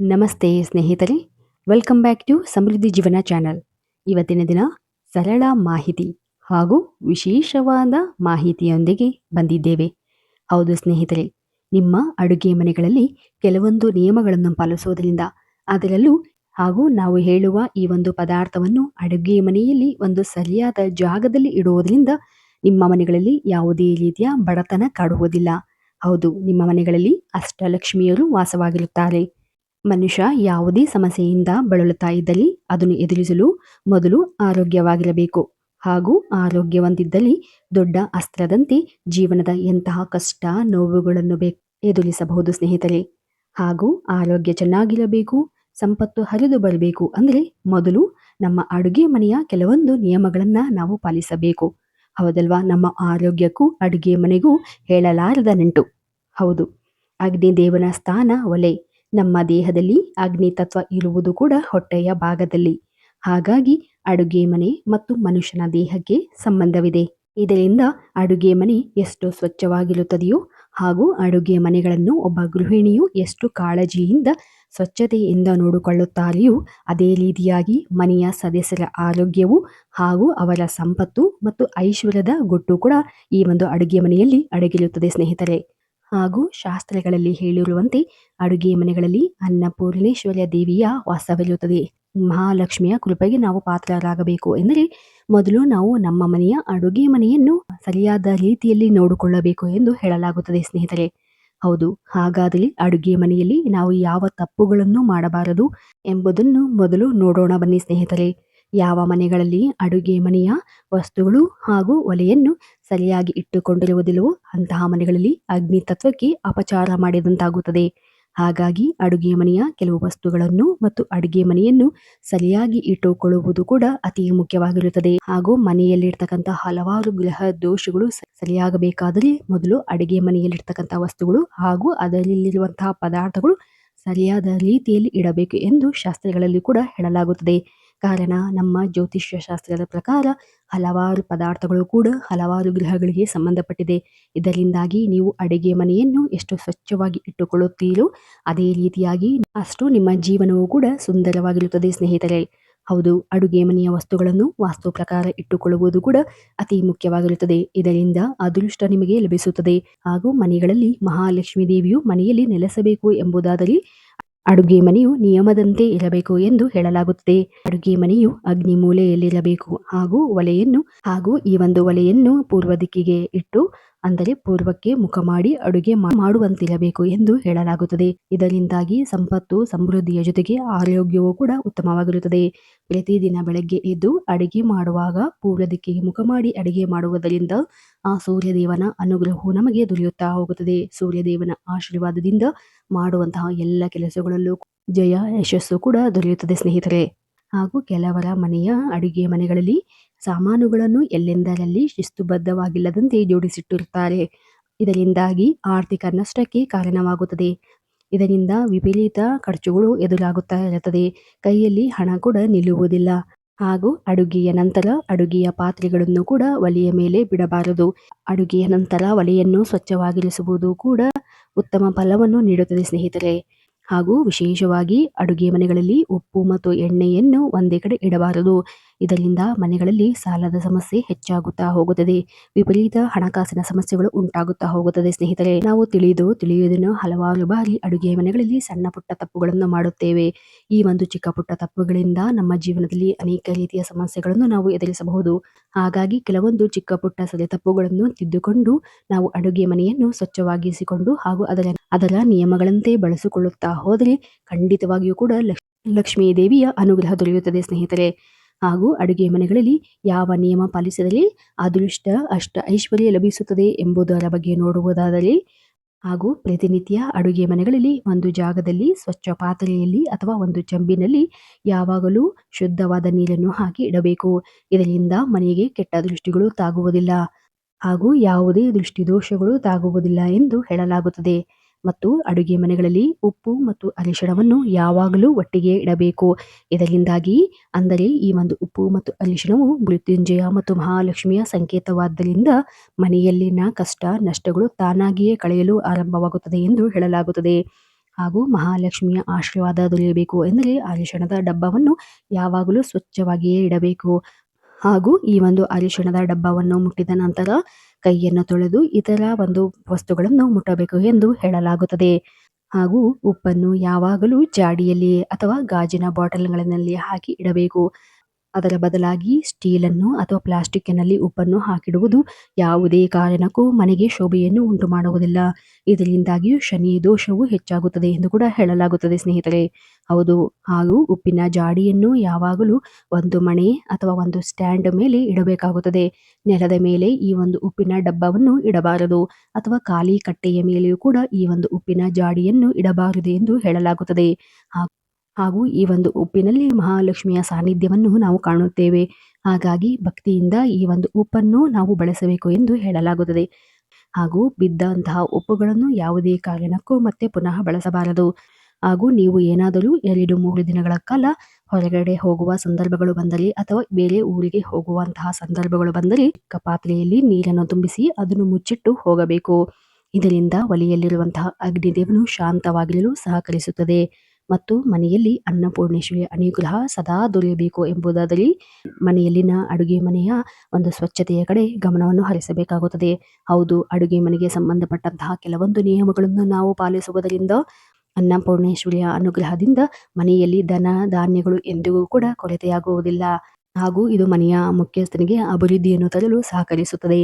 ನಮಸ್ತೆ ಸ್ನೇಹಿತರೆ welcome back to ಸಮೃದ್ಧಿ ಜೀವನ ಚಾನಲ್ ಇವತ್ತಿನ ದಿನ ಸರಳ ಮಾಹಿತಿ ಹಾಗೂ ವಿಶೇಷವಾದ ಮಾಹಿತಿಯೊಂದಿಗೆ ಬಂದಿದ್ದೇವೆ. ಹೌದು ಸ್ನೇಹಿತರೆ, ನಿಮ್ಮ ಅಡುಗೆ ಮನೆಗಳಲ್ಲಿ ಕೆಲವೊಂದು ನಿಯಮಗಳನ್ನು ಪಾಲಿಸುವುದರಿಂದ ಅದರಲ್ಲೂ ಹಾಗೂ ನಾವು ಹೇಳುವ ಈ ಒಂದು ಪದಾರ್ಥವನ್ನು ಅಡುಗೆ ಮನೆಯಲ್ಲಿ ಒಂದು ಸರಿಯಾದ ಜಾಗದಲ್ಲಿ ಇಡುವುದರಿಂದ ನಿಮ್ಮ ಮನೆಗಳಲ್ಲಿ ಯಾವುದೇ ರೀತಿಯ ಬಡತನ ಕಾಡುವುದಿಲ್ಲ. ಹೌದು, ನಿಮ್ಮ ಮನೆಗಳಲ್ಲಿ ಅಷ್ಟಲಕ್ಷ್ಮಿಯರು ವಾಸವಾಗಿರುತ್ತಾರೆ. ಮನುಷ್ಯ ಯಾವುದೇ ಸಮಸ್ಯೆಯಿಂದ ಬಳಲುತ್ತಾ ಇದ್ದಲ್ಲಿ ಅದನ್ನು ಎದುರಿಸಲು ಮೊದಲು ಆರೋಗ್ಯವಾಗಿರಬೇಕು. ಹಾಗೂ ಆರೋಗ್ಯವಂತಿದ್ದಲ್ಲಿ ದೊಡ್ಡ ಅಸ್ತ್ರದಂತೆ ಜೀವನದ ಎಂತಹ ಕಷ್ಟ, ನೋವುಗಳನ್ನು ಬೇ ಎದುರಿಸಬಹುದು ಸ್ನೇಹಿತರೆ. ಹಾಗೂ ಆರೋಗ್ಯ ಚೆನ್ನಾಗಿರಬೇಕು, ಸಂಪತ್ತು ಹರಿದು ಬರಬೇಕು ಅಂದರೆ ಮೊದಲು ನಮ್ಮ ಅಡುಗೆ ಮನೆಯ ಕೆಲವೊಂದು ನಿಯಮಗಳನ್ನು ನಾವು ಪಾಲಿಸಬೇಕು. ಹೌದಲ್ವಾ? ನಮ್ಮ ಆರೋಗ್ಯಕ್ಕೂ ಅಡುಗೆ ಮನೆಗೂ ಹೇಳಲಾರದ ನೆಂಟು. ಹೌದು. ಅಗ್ನಿ ದೇವನ ಸ್ಥಾನ ಒಲೆ. ನಮ್ಮ ದೇಹದಲ್ಲಿ ಅಗ್ನಿ ತತ್ವ ಇರುವುದು ಕೂಡ ಹೊಟ್ಟೆಯ ಭಾಗದಲ್ಲಿ. ಹಾಗಾಗಿ ಅಡುಗೆ ಮನೆ ಮತ್ತು ಮನುಷ್ಯನ ದೇಹಕ್ಕೆ ಸಂಬಂಧವಿದೆ. ಇದರಿಂದ ಅಡುಗೆ ಮನೆ ಎಷ್ಟು ಸ್ವಚ್ಛವಾಗಿರುತ್ತದೆಯೋ ಹಾಗೂ ಅಡುಗೆ ಮನೆಗಳನ್ನು ಒಬ್ಬ ಗೃಹಿಣಿಯು ಎಷ್ಟು ಕಾಳಜಿಯಿಂದ ಸ್ವಚ್ಛತೆಯಿಂದ ನೋಡಿಕೊಳ್ಳುತ್ತಾರೆಯೋ ಅದೇ ರೀತಿಯಾಗಿ ಮನೆಯ ಸದಸ್ಯರ ಆರೋಗ್ಯವು ಹಾಗೂ ಅವರ ಸಂಪತ್ತು ಮತ್ತು ಐಶ್ವರ್ಯದ ಗುಟ್ಟು ಕೂಡ ಈ ಒಂದು ಅಡುಗೆ ಮನೆಯಲ್ಲಿ ಅಡಗಿರುತ್ತದೆ ಸ್ನೇಹಿತರೆ. ಹಾಗೂ ಶಾಸ್ತ್ರಗಳಲ್ಲಿ ಹೇಳಿರುವಂತೆ ಅಡುಗೆ ಮನೆಗಳಲ್ಲಿ ಅನ್ನಪೂರ್ಣೇಶ್ವರಿಯ ದೇವಿಯ ವಾಸವಿರುತ್ತದೆ. ಮಹಾಲಕ್ಷ್ಮಿಯ ಕೃಪೆಗೆ ನಾವು ಪಾತ್ರರಾಗಬೇಕು ಎಂದರೆ ಮೊದಲು ನಾವು ನಮ್ಮ ಮನೆಯ ಅಡುಗೆ ಮನೆಯನ್ನು ಸರಿಯಾದ ರೀತಿಯಲ್ಲಿ ನೋಡಿಕೊಳ್ಳಬೇಕು ಎಂದು ಹೇಳಲಾಗುತ್ತದೆ ಸ್ನೇಹಿತರೆ. ಹೌದು, ಹಾಗಾದರೆ ಅಡುಗೆ ಮನೆಯಲ್ಲಿ ನಾವು ಯಾವ ತಪ್ಪುಗಳನ್ನು ಮಾಡಬಾರದು ಎಂಬುದನ್ನು ಮೊದಲು ನೋಡೋಣ ಬನ್ನಿ ಸ್ನೇಹಿತರೆ. ಯಾವ ಮನೆಗಳಲ್ಲಿ ಅಡುಗೆ ಮನೆಯ ವಸ್ತುಗಳು ಹಾಗೂ ಒಲೆಯನ್ನು ಸರಿಯಾಗಿ ಇಟ್ಟುಕೊಂಡಿರುವುದಿಲ್ಲವೋ ಅಂತಹ ಮನೆಗಳಲ್ಲಿ ಅಗ್ನಿ ತತ್ವಕ್ಕೆ ಅಪಚಾರ ಮಾಡಿದಂತಾಗುತ್ತದೆ. ಹಾಗಾಗಿ ಅಡುಗೆ ಮನೆಯ ಕೆಲವು ವಸ್ತುಗಳನ್ನು ಮತ್ತು ಅಡುಗೆ ಮನೆಯನ್ನು ಸರಿಯಾಗಿ ಇಟ್ಟುಕೊಳ್ಳುವುದು ಕೂಡ ಅತಿ ಮುಖ್ಯವಾಗಿರುತ್ತದೆ. ಹಾಗೂ ಮನೆಯಲ್ಲಿರ್ತಕ್ಕಂಥ ಹಲವಾರು ಗೃಹ ದೋಷಗಳು ಸರಿಯಾಗಬೇಕಾದರೆ ಮೊದಲು ಅಡುಗೆ ಮನೆಯಲ್ಲಿರ್ತಕ್ಕಂಥ ವಸ್ತುಗಳು ಹಾಗೂ ಅದರಲ್ಲಿರುವಂತಹ ಪದಾರ್ಥಗಳು ಸರಿಯಾದ ರೀತಿಯಲ್ಲಿ ಇಡಬೇಕು ಎಂದು ಶಾಸ್ತ್ರಗಳಲ್ಲಿ ಕೂಡ ಹೇಳಲಾಗುತ್ತದೆ. ಕಾರಣ ನಮ್ಮ ಜ್ಯೋತಿಷ್ಯ ಶಾಸ್ತ್ರದ ಪ್ರಕಾರ ಹಲವಾರು ಪದಾರ್ಥಗಳು ಕೂಡ ಹಲವಾರು ಗ್ರಹಗಳಿಗೆ ಸಂಬಂಧಪಟ್ಟಿದೆ. ಇದರಿಂದಾಗಿ ನೀವು ಅಡುಗೆ ಮನೆಯನ್ನು ಎಷ್ಟು ಸ್ವಚ್ಛವಾಗಿ ಇಟ್ಟುಕೊಳ್ಳುತ್ತೀರೋ ಅದೇ ರೀತಿಯಾಗಿ ಅಷ್ಟು ನಿಮ್ಮ ಜೀವನವು ಕೂಡ ಸುಂದರವಾಗಿರುತ್ತದೆ ಸ್ನೇಹಿತರೆ. ಹೌದು, ಅಡುಗೆ ಮನೆಯ ವಸ್ತುಗಳನ್ನು ವಾಸ್ತು ಪ್ರಕಾರ ಇಟ್ಟುಕೊಳ್ಳುವುದು ಕೂಡ ಅತಿ ಮುಖ್ಯವಾಗಿರುತ್ತದೆ. ಇದರಿಂದ ಅದೃಷ್ಟ ನಿಮಗೆ ಲಭಿಸುತ್ತದೆ. ಹಾಗೂ ಮನೆಗಳಲ್ಲಿ ಮಹಾಲಕ್ಷ್ಮೀ ದೇವಿಯು ಮನೆಯಲ್ಲಿ ನೆಲೆಸಬೇಕು ಎಂಬುದಾದರೆ ಅಡುಗೆ ಮನೆಯು ನಿಯಮದಂತೆ ಇರಬೇಕು ಎಂದು ಹೇಳಲಾಗುತ್ತದೆ. ಅಡುಗೆ ಮನೆಯು ಅಗ್ನಿ ಮೂಲೆಯಲ್ಲಿರಬೇಕು ಹಾಗೂ ಒಲೆಯನ್ನು ಹಾಗೂ ಈ ಒಂದು ಒಲೆಯನ್ನು ಪೂರ್ವ ದಿಕ್ಕಿಗೆ ಇಟ್ಟು ಅಂದರೆ ಪೂರ್ವಕ್ಕೆ ಮುಖ ಮಾಡಿ ಅಡುಗೆ ಮಾಡುವಂತಿರಬೇಕು ಎಂದು ಹೇಳಲಾಗುತ್ತದೆ. ಇದರಿಂದಾಗಿ ಸಂಪತ್ತು, ಸಮೃದ್ಧಿಯ ಜೊತೆಗೆ ಆರೋಗ್ಯವೂ ಕೂಡ ಉತ್ತಮವಾಗಿರುತ್ತದೆ. ಪ್ರತಿದಿನ ಬೆಳಗ್ಗೆ ಎದ್ದು ಅಡುಗೆ ಮಾಡುವಾಗ ಪೂರ್ವ ದಿಕ್ಕಿಗೆ ಮುಖ ಮಾಡಿ ಅಡುಗೆ ಮಾಡುವುದರಿಂದ ಆ ಸೂರ್ಯದೇವನ ಅನುಗ್ರಹವು ನಮಗೆ ದೊರೆಯುತ್ತಾ ಹೋಗುತ್ತದೆ. ಸೂರ್ಯದೇವನ ಆಶೀರ್ವಾದದಿಂದ ಮಾಡುವಂತಹ ಎಲ್ಲ ಕೆಲಸಗಳಲ್ಲೂ ಜಯ, ಯಶಸ್ಸು ಕೂಡ ದೊರೆಯುತ್ತದೆ ಸ್ನೇಹಿತರೆ. ಹಾಗೂ ಕೆಲವರ ಮನೆಯ ಅಡುಗೆ ಮನೆಗಳಲ್ಲಿ ಸಾಮಾನುಗಳನ್ನು ಎಲ್ಲೆಂದರಲ್ಲಿ ಶಿಸ್ತುಬದ್ಧವಾಗಿಲ್ಲದಂತೆ ಜೋಡಿಸಿಟ್ಟಿರುತ್ತಾರೆ. ಇದರಿಂದಾಗಿ ಆರ್ಥಿಕ ನಷ್ಟಕ್ಕೆ ಕಾರಣವಾಗುತ್ತದೆ. ಇದರಿಂದ ವಿಪರೀತ ಖರ್ಚುಗಳು ಎದುರಾಗುತ್ತಾ ಇರುತ್ತದೆ ಕೈಯಲ್ಲಿ ಹಣ ಕೂಡ ನಿಲ್ಲುವುದಿಲ್ಲ. ಹಾಗೂ ಅಡುಗೆಯ ನಂತರ ಅಡುಗೆಯ ಪಾತ್ರೆಗಳನ್ನು ಕೂಡ ಒಲೆಯ ಮೇಲೆ ಬಿಡಬಾರದು. ಅಡುಗೆಯ ನಂತರ ಒಲೆಯನ್ನು ಸ್ವಚ್ಛವಾಗಿರಿಸುವುದು ಕೂಡ ಉತ್ತಮ ಫಲವನ್ನು ನೀಡುತ್ತದೆ ಸ್ನೇಹಿತರೆ. ಹಾಗೂ ವಿಶೇಷವಾಗಿ ಅಡುಗೆ ಮನೆಗಳಲ್ಲಿ ಉಪ್ಪು ಮತ್ತು ಎಣ್ಣೆಯನ್ನು ಒಂದೇ ಕಡೆ ಇಡಬಾರದು. ಇದರಿಂದ ಮನೆಗಳಲ್ಲಿ ಸಾಲದ ಸಮಸ್ಯೆ ಹೆಚ್ಚಾಗುತ್ತಾ ಹೋಗುತ್ತದೆ. ವಿಪರೀತ ಹಣಕಾಸಿನ ಸಮಸ್ಯೆಗಳು ಉಂಟಾಗುತ್ತಾ ಹೋಗುತ್ತದೆ ಸ್ನೇಹಿತರೆ. ನಾವು ತಿಳಿದು ತಿಳಿಯುವುದನ್ನು ಹಲವಾರು ಬಾರಿ ಅಡುಗೆ ಮನೆಗಳಲ್ಲಿ ಸಣ್ಣ ಪುಟ್ಟ ತಪ್ಪುಗಳನ್ನು ಮಾಡುತ್ತೇವೆ. ಈ ಒಂದು ಚಿಕ್ಕ ಪುಟ್ಟ ತಪ್ಪುಗಳಿಂದ ನಮ್ಮ ಜೀವನದಲ್ಲಿ ಅನೇಕ ರೀತಿಯ ಸಮಸ್ಯೆಗಳನ್ನು ನಾವು ಎದುರಿಸಬಹುದು. ಹಾಗಾಗಿ ಕೆಲವೊಂದು ಚಿಕ್ಕ ಪುಟ್ಟ ಸದೆ ತಪ್ಪುಗಳನ್ನು ತಿದ್ದುಕೊಂಡು ನಾವು ಅಡುಗೆ ಮನೆಯನ್ನು ಸ್ವಚ್ಛವಾಗಿಸಿಕೊಂಡು ಹಾಗೂ ಅದರ ಅದರ ನಿಯಮಗಳಂತೆ ಬಳಸಿಕೊಳ್ಳುತ್ತಾ ಹೋದರೆ ಖಂಡಿತವಾಗಿಯೂ ಕೂಡ ಲಕ್ಷ್ಮೀ ದೇವಿಯ ಅನುಗ್ರಹ ದೊರೆಯುತ್ತದೆ ಸ್ನೇಹಿತರೆ. ಹಾಗೂ ಅಡುಗೆ ಮನೆಗಳಲ್ಲಿ ಯಾವ ನಿಯಮ ಪಾಲಿಸಿದಲ್ಲಿ ಅದೃಷ್ಟ, ಅಷ್ಟ ಐಶ್ವರ್ಯ ಲಭಿಸುತ್ತದೆ ಎಂಬುದರ ಬಗ್ಗೆ ನೋಡುವುದಾದರೆ ಹಾಗೂ ಪ್ರತಿನಿತ್ಯ ಅಡುಗೆ ಮನೆಗಳಲ್ಲಿ ಒಂದು ಜಾಗದಲ್ಲಿ, ಸ್ವಚ್ಛ ಪಾತ್ರೆಯಲ್ಲಿ ಅಥವಾ ಒಂದು ಚಂಬಿನಲ್ಲಿ ಯಾವಾಗಲೂ ಶುದ್ಧವಾದ ನೀರನ್ನು ಹಾಕಿ ಇಡಬೇಕು. ಇದರಿಂದ ಮನೆಗೆ ಕೆಟ್ಟ ದೃಷ್ಟಿಗಳು ತಾಗುವುದಿಲ್ಲ ಹಾಗೂ ಯಾವುದೇ ದೃಷ್ಟಿದೋಷಗಳು ತಾಗುವುದಿಲ್ಲ ಎಂದು ಹೇಳಲಾಗುತ್ತದೆ. ಮತ್ತು ಅಡುಗೆ ಮನೆಗಳಲ್ಲಿ ಉಪ್ಪು ಮತ್ತು ಅರಿಶಿಣವನ್ನು ಯಾವಾಗಲೂ ಒಟ್ಟಿಗೆ ಇಡಬೇಕು. ಇದರಿಂದಾಗಿ ಅಂದರೆ ಈ ಒಂದು ಉಪ್ಪು ಮತ್ತು ಅರಿಶಿಣವು ಮೃತ್ಯುಂಜಯ ಮತ್ತು ಮಹಾಲಕ್ಷ್ಮಿಯ ಸಂಕೇತವಾದ್ದರಿಂದ ಮನೆಯಲ್ಲಿನ ಕಷ್ಟ, ನಷ್ಟಗಳು ತಾನಾಗಿಯೇ ಕಳೆಯಲು ಆರಂಭವಾಗುತ್ತದೆ ಎಂದು ಹೇಳಲಾಗುತ್ತದೆ. ಹಾಗೂ ಮಹಾಲಕ್ಷ್ಮಿಯ ಆಶೀರ್ವಾದ ದೊರೆಯಬೇಕು ಎಂದರೆ ಅರಿಶಿಣದ ಡಬ್ಬವನ್ನು ಯಾವಾಗಲೂ ಸ್ವಚ್ಛವಾಗಿಯೇ ಇಡಬೇಕು. ಹಾಗೂ ಈ ಒಂದು ಅರಿಶಿಣದ ಡಬ್ಬವನ್ನು ಮುಟ್ಟಿದ ನಂತರ ಕೈಯನ್ನು ತೊಳೆದು ಇತರ ಒಂದು ವಸ್ತುಗಳನ್ನು ಮುಟ್ಟಬೇಕು ಎಂದು ಹೇಳಲಾಗುತ್ತದೆ. ಹಾಗೂ ಉಪ್ಪನ್ನು ಯಾವಾಗಲೂ ಜಾಡಿಯಲ್ಲಿ ಅಥವಾ ಗಾಜಿನ ಬಾಟಲ್ಗಳಲ್ಲಿ ಹಾಕಿ ಇಡಬೇಕು. ಅದರ ಬದಲಾಗಿ ಸ್ಟೀಲನ್ನು ಅಥವಾ ಪ್ಲಾಸ್ಟಿಕ್ಕಿನಲ್ಲಿ ಉಪ್ಪನ್ನು ಹಾಕಿಡುವುದು ಯಾವುದೇ ಕಾರಣಕ್ಕೂ ಮನೆಗೆ ಶೋಭೆಯನ್ನು ಉಂಟು ಮಾಡುವುದಿಲ್ಲ ಇದರಿಂದಾಗಿಯೂ ಶನಿ ದೋಷವು ಹೆಚ್ಚಾಗುತ್ತದೆ ಎಂದು ಕೂಡ ಹೇಳಲಾಗುತ್ತದೆ ಸ್ನೇಹಿತರೆ. ಹೌದು, ಹಾಗೂ ಉಪ್ಪಿನ ಜಾಡಿಯನ್ನು ಯಾವಾಗಲೂ ಒಂದು ಮಣೆ ಅಥವಾ ಒಂದು ಸ್ಟ್ಯಾಂಡ್ ಮೇಲೆ ಇಡಬೇಕಾಗುತ್ತದೆ. ನೆಲದ ಮೇಲೆ ಈ ಒಂದು ಉಪ್ಪಿನ ಡಬ್ಬವನ್ನು ಇಡಬಾರದು ಅಥವಾ ಖಾಲಿ ಕಟ್ಟೆಯ ಮೇಲೆಯೂ ಕೂಡ ಈ ಒಂದು ಉಪ್ಪಿನ ಜಾಡಿಯನ್ನು ಇಡಬಾರದು ಎಂದು ಹೇಳಲಾಗುತ್ತದೆ. ಹಾಗೂ ಈ ಒಂದು ಉಪ್ಪಿನಲ್ಲಿ ಮಹಾಲಕ್ಷ್ಮಿಯ ಸಾನ್ನಿಧ್ಯವನ್ನು ನಾವು ಕಾಣುತ್ತೇವೆ. ಹಾಗಾಗಿ ಭಕ್ತಿಯಿಂದ ಈ ಒಂದು ಉಪ್ಪನ್ನು ನಾವು ಬಳಸಬೇಕು ಎಂದು ಹೇಳಲಾಗುತ್ತದೆ. ಹಾಗೂ ಬಿದ್ದಂತಹ ಉಪ್ಪುಗಳನ್ನು ಯಾವುದೇ ಕಾರಣಕ್ಕೂ ಮತ್ತೆ ಪುನಃ ಬಳಸಬಾರದು. ಹಾಗೂ ನೀವು ಏನಾದರೂ ಎರಡು ಮೂರು ದಿನಗಳ ಕಾಲ ಹೊರಗಡೆ ಹೋಗುವ ಸಂದರ್ಭಗಳು ಬಂದರೆ ಅಥವಾ ಬೇರೆ ಊರಿಗೆ ಹೋಗುವಂತಹ ಸಂದರ್ಭಗಳು ಬಂದರೆ ಕಪಾತ್ರೆಯಲ್ಲಿ ನೀರನ್ನು ತುಂಬಿಸಿ ಅದನ್ನು ಮುಚ್ಚಿಟ್ಟು ಹೋಗಬೇಕು. ಇದರಿಂದ ಒಲೆಯಲ್ಲಿರುವಂತಹ ಅಗ್ನಿದೇವನು ಶಾಂತವಾಗಿರಲು ಸಹಕರಿಸುತ್ತದೆ. ಮತ್ತು ಮನೆಯಲ್ಲಿ ಅನ್ನಪೂರ್ಣೇಶ್ವರಿಯ ಅನುಗ್ರಹ ಸದಾ ದೊರೆಯಬೇಕು ಎಂಬುದಾದಲ್ಲಿ ಮನೆಯಲ್ಲಿನ ಅಡುಗೆ ಮನೆಯ ಒಂದು ಸ್ವಚ್ಛತೆಯ ಕಡೆ ಗಮನವನ್ನು ಹರಿಸಬೇಕಾಗುತ್ತದೆ. ಹೌದು, ಅಡುಗೆ ಮನೆಗೆ ಸಂಬಂಧಪಟ್ಟಂತಹ ಕೆಲವೊಂದು ನಿಯಮಗಳನ್ನು ನಾವು ಪಾಲಿಸುವುದರಿಂದ ಅನ್ನಪೂರ್ಣೇಶ್ವರಿಯ ಅನುಗ್ರಹದಿಂದ ಮನೆಯಲ್ಲಿ ದನ, ಧಾನ್ಯಗಳು ಎಂದಿಗೂ ಕೂಡ ಕೊರತೆಯಾಗುವುದಿಲ್ಲ. ಹಾಗೂ ಇದು ಮನೆಯ ಮುಖ್ಯಸ್ಥನಿಗೆ ಅಭಿವೃದ್ಧಿಯನ್ನು ತರಲು ಸಹಕರಿಸುತ್ತದೆ.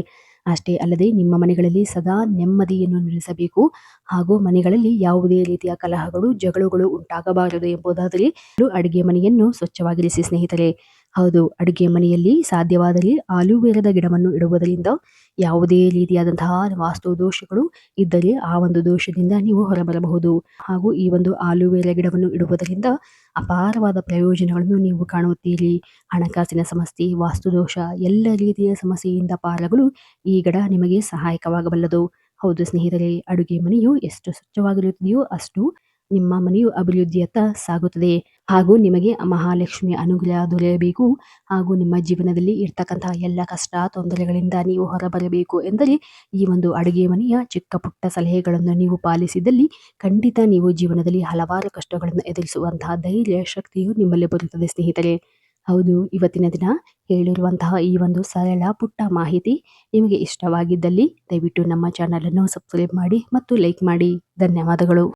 ಅಷ್ಟೇ ಅಲ್ಲದೆ ನಿಮ್ಮ ಮನೆಗಳಲ್ಲಿ ಸದಾ ನೆಮ್ಮದಿಯನ್ನು ನೆಲೆಸಬೇಕು. ಹಾಗೂ ಮನೆಗಳಲ್ಲಿ ಯಾವುದೇ ರೀತಿಯ ಕಲಹಗಳು, ಜಗಳಗಳು ಉಂಟಾಗಬಾರದು ಎಂಬುದಾದರೆ, ಅಡುಗೆ ಮನೆಯನ್ನು ಸ್ವಚ್ಛವಾಗಿರಿಸಿ ಸ್ನೇಹಿತರೆ. ಹೌದು, ಅಡುಗೆ ಮನೆಯಲ್ಲಿ ಸಾಧ್ಯವಾದಲ್ಲಿ ಆಲೂವೇರದ ಗಿಡವನ್ನು ಇಡುವುದರಿಂದ ಯಾವುದೇ ರೀತಿಯಾದಂತಹ ವಾಸ್ತು ದೋಷಗಳು ಇದ್ದರೆ ಆ ಒಂದು ದೋಷದಿಂದ ನೀವು ಹೊರಬರಬಹುದು. ಹಾಗೂ ಈ ಒಂದು ಆಲೂವೇರ ಗಿಡವನ್ನು ಇಡುವುದರಿಂದ ಅಪಾರವಾದ ಪ್ರಯೋಜನಗಳನ್ನು ನೀವು ಕಾಣುತ್ತೀರಿ. ಹಣಕಾಸಿನ ಸಮಸ್ಯೆ ವಾಸ್ತುದೋಷ ಎಲ್ಲ ರೀತಿಯ ಸಮಸ್ಯೆಯಿಂದ ಪಾರಗಳು ಈ ಗಿಡ ನಿಮಗೆ ಸಹಾಯಕವಾಗಬಲ್ಲದು. ಹೌದು ಸ್ನೇಹಿತರೆ, ಅಡುಗೆ ಮನೆಯು ಎಷ್ಟು ಸ್ವಚ್ಛವಾಗಿರುತ್ತದೆಯೋ ಅಷ್ಟು ನಿಮ್ಮ ಮನೆಯು ಅಭಿವೃದ್ಧಿಯತ್ತ ಸಾಗುತ್ತದೆ ಹಾಗೂ ನಿಮಗೆ ಮಹಾಲಕ್ಷ್ಮಿ ಅನುಗ್ರಹ ದೊರೆಯಬೇಕು ಹಾಗೂ ನಿಮ್ಮ ಜೀವನದಲ್ಲಿ ಇರ್ತಕ್ಕಂತಹ ಎಲ್ಲ ಕಷ್ಟ ತೊಂದರೆಗಳಿಂದ ನೀವು ಹೊರಬರಬೇಕು ಎಂದರೆ ಈ ಒಂದು ಅಡುಗೆ ಮನೆಯ ಚಿಕ್ಕ ಪುಟ್ಟ ಸಲಹೆಗಳನ್ನು ನೀವು ಪಾಲಿಸಿದಲ್ಲಿ ಖಂಡಿತ ನೀವು ಜೀವನದಲ್ಲಿ ಹಲವಾರು ಕಷ್ಟಗಳನ್ನು ಎದುರಿಸುವಂತಹ ಧೈರ್ಯ ಶಕ್ತಿಯು ನಿಮ್ಮಲ್ಲಿ ಬರುತ್ತದೆ ಸ್ನೇಹಿತರೆ. ಹೌದು, ಇವತ್ತಿನ ದಿನ ಹೇಳಿರುವಂತಹ ಈ ಒಂದು ಸರಳ ಪುಟ್ಟ ಮಾಹಿತಿ ನಿಮಗೆ ಇಷ್ಟವಾಗಿದ್ದಲ್ಲಿ ದಯವಿಟ್ಟು ನಮ್ಮ ಚಾನಲನ್ನು ಸಬ್ಸ್ಕ್ರೈಬ್ ಮಾಡಿ ಮತ್ತು ಲೈಕ್ ಮಾಡಿ. ಧನ್ಯವಾದಗಳು.